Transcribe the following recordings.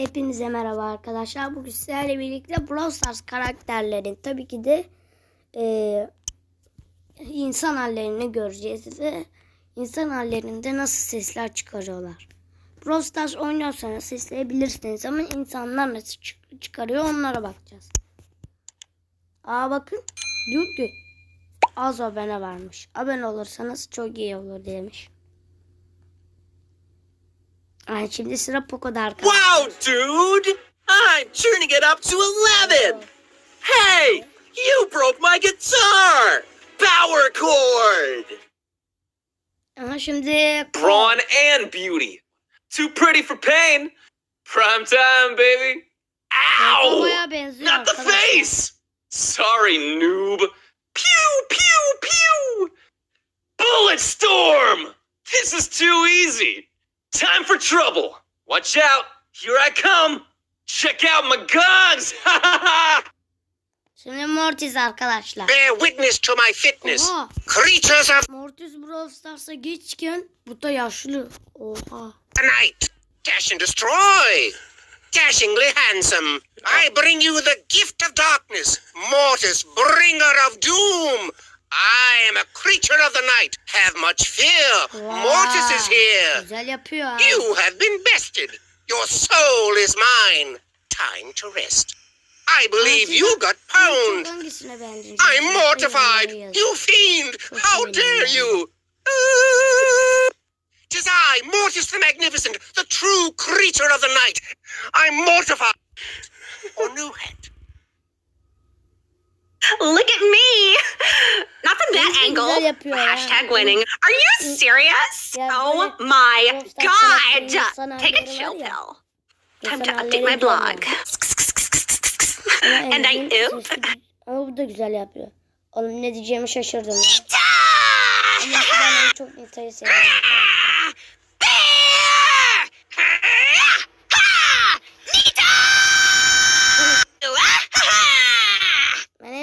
Hepinize merhaba arkadaşlar. Bugün sizlerle birlikte Brawl Stars karakterlerin tabii ki de eee, insan hallerini göreceğiz ve insan hallerinde nasıl sesler çıkarıyorlar. Brawl Stars oynuyorsanız sesleyebilirsiniz ama insanlar nasıl çık- çıkarıyor onlara bakacağız. Aa bakın diyor ki az abone varmış. Abone olursanız çok iyi olur demiş. Ay şimdi sıra Poco'da arkadaşlar. Wow, dude! I'm turning it up to 11! Hey! You broke my guitar! Power chord! Ama şimdi Brawn and beauty. Too pretty for pain. Prime time, baby. Ow! Not the face! Sorry, noob. Pew, pew, pew! Bullet storm! This is too easy. Time for trouble. Watch out. Here I come. Check out my guns. Ha ha ha! Şimdi Mortis arkadaşlar. Bear witness to my fitness. Oha. Creatures of Mortis Brawl Stars'a geçken bu da yaşlı. Oha. the night. Dash and destroy. Dashingly handsome. I bring you the gift of darkness. Mortis, bringer of doom. I am a creature of the night. Have much fear. Mortis is here. Güzel yapıyor ha. You have been bested. Your soul is mine. Time to rest. I believe you got pwned. I'm mortified. You fiend! How dare you! Tis I, Mortis the Magnificent, the true creature of the night. I'm mortified. Or new head. Look at me! Not from that angle. Hashtag winning. Are you serious? Oh my Brawl Stars karakterinin god! Take a chill pill. Time to update my blog. And I oop. sesi Ama bu da güzel yapıyor. Oğlum ne diyeceğimi şaşırdım. ya. Ama ben çok seviyorum.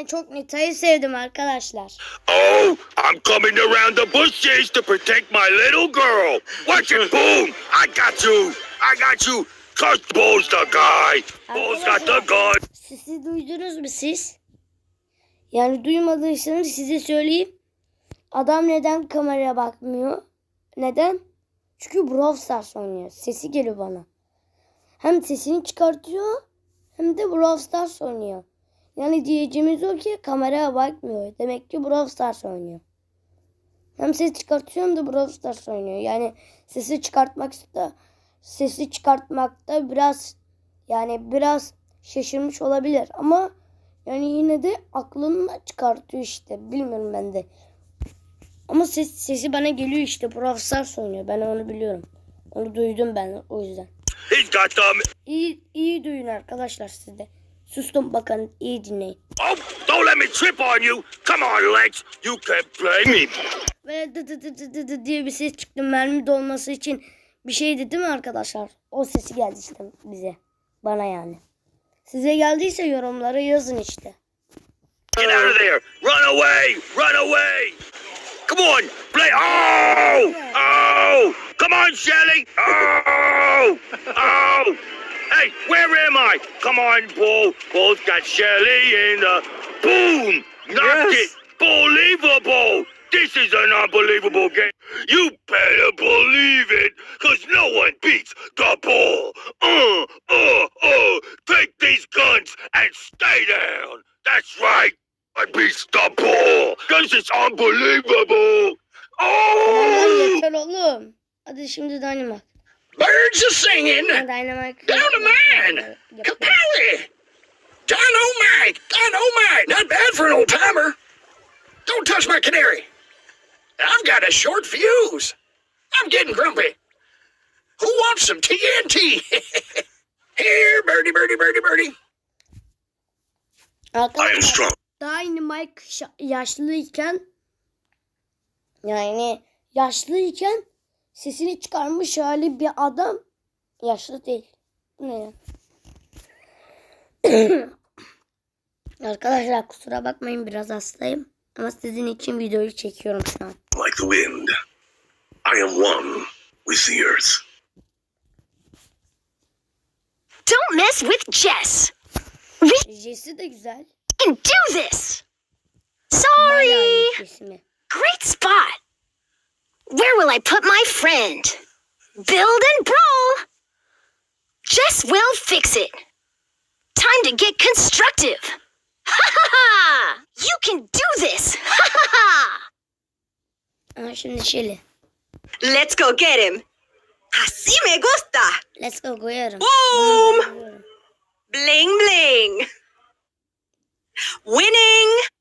Çok Nita'yı sevdim arkadaşlar. Oh, I'm coming around the bushes to protect my little girl. Watch it, boom! I got you! I got you! Cause Bull's the guy! Bull's got the gun! Sesi duydunuz mu siz? Yani duymadıysanız size söyleyeyim. Adam neden kameraya bakmıyor? Neden? Çünkü Brawl Stars oynuyor. Sesi geliyor bana. Hem sesini çıkartıyor hem de Brawl Stars oynuyor. Yani diyeceğimiz o ki kameraya bakmıyor. Demek ki Brawl Stars oynuyor. Hem ses çıkartıyor hem de Brawl Stars oynuyor. Yani sesi çıkartmak da sesi çıkartmakta biraz yani biraz şaşırmış olabilir ama yani yine de aklını çıkartıyor işte. Bilmiyorum ben de. Ama ses, sesi bana geliyor işte. Brawl Stars oynuyor. Ben onu biliyorum. Onu duydum ben o yüzden. İyi, iyi duyun arkadaşlar siz de. Sustum bakın iyi dinleyin. Oh, don't let me trip on you! Come on, Lex! You can't play me! Böyle dı dı dı dı dı dı diye bir ses çıktı. Mermi dolması için bir şeydi değil mi arkadaşlar? O sesi geldi işte bize. Bana yani. Size geldiyse yorumlara yazın işte. Get out of there! Run away! Run away! Come on! Play! Oh! Oh! Come on, Shelly! Oh! Oh! Hey, where am I? Come on, Bull! Bull's got Shelly in the... Boom! Knocked Yes. it! Believable! This is an unbelievable game. You better believe it, cause no one beats the bull. Uh, uh, uh, take these guns and stay down. That's right. I beats the bull. This is unbelievable. Aman Oh! yeter oğlum. Hadi şimdi Dynamite. Birds are singing. Dynamite. Down a man. Capelli. Dynamite. Dynamite. Not bad for an old timer. Don't touch my canary. I've got a short fuse. I'm getting grumpy. Who wants some TNT? Here, birdie, birdie, birdie, birdie. I am Arkadaşlar strong. Dynamite şa- yaşlıyken yani yaşlıyken sesini çıkarmış hali bir adam yaşlı değil. Bu ne ya? Arkadaşlar kusura bakmayın biraz hastayım. Ama sizin için videoyu çekiyorum şu an. Like the wind, I am one with the earth. Don't mess with Jess. Jesse de güzel. We can do this. Sorry. Great spot. Where will I put my friend? Build and brawl. Jess will fix it. Time to get constructive. Ha ha ha! You can do this. Ha ha ha! Aha şimdi Shelly. Let's go get him. Así me gusta. Let's go koyarım. Boom. Bling bling. Winning.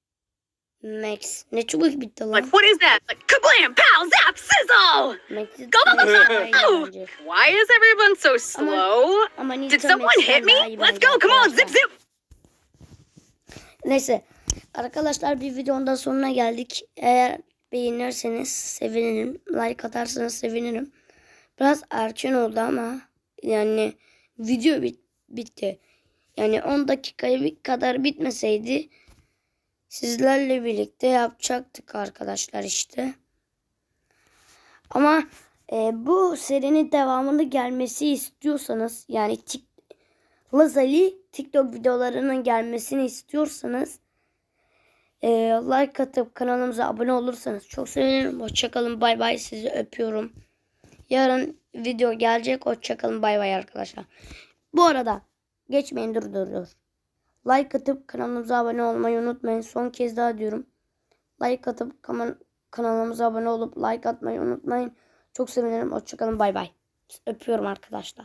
Max. Ne çabuk bitti lan. Like, what is that? Like, kablam, pow, zap, sizzle. Max'i Go, go, go, go. Why is everyone so slow? Ama Did Nita someone hit me? Let's go. Come on, zip, zip. Neyse. Arkadaşlar bir videonun da sonuna geldik. Eğer beğenirseniz sevinirim. Like atarsanız sevinirim. Biraz erken oldu ama yani video bit bitti. Yani 10 dakikaya bir kadar bitmeseydi sizlerle birlikte yapacaktık arkadaşlar işte. Ama e, bu serinin devamını gelmesi istiyorsanız yani tik Lazali TikTok videolarının gelmesini istiyorsanız e, like atıp kanalımıza abone olursanız çok sevinirim. Hoşçakalın bay bay sizi öpüyorum. Yarın video gelecek. Hoşçakalın bay bay arkadaşlar. Bu arada geçmeyin dur dur dur. Like atıp kanalımıza abone olmayı unutmayın. Son kez daha diyorum. Like atıp kanalımıza abone olup like atmayı unutmayın. Çok sevinirim. Hoşçakalın bay bay. Öpüyorum arkadaşlar.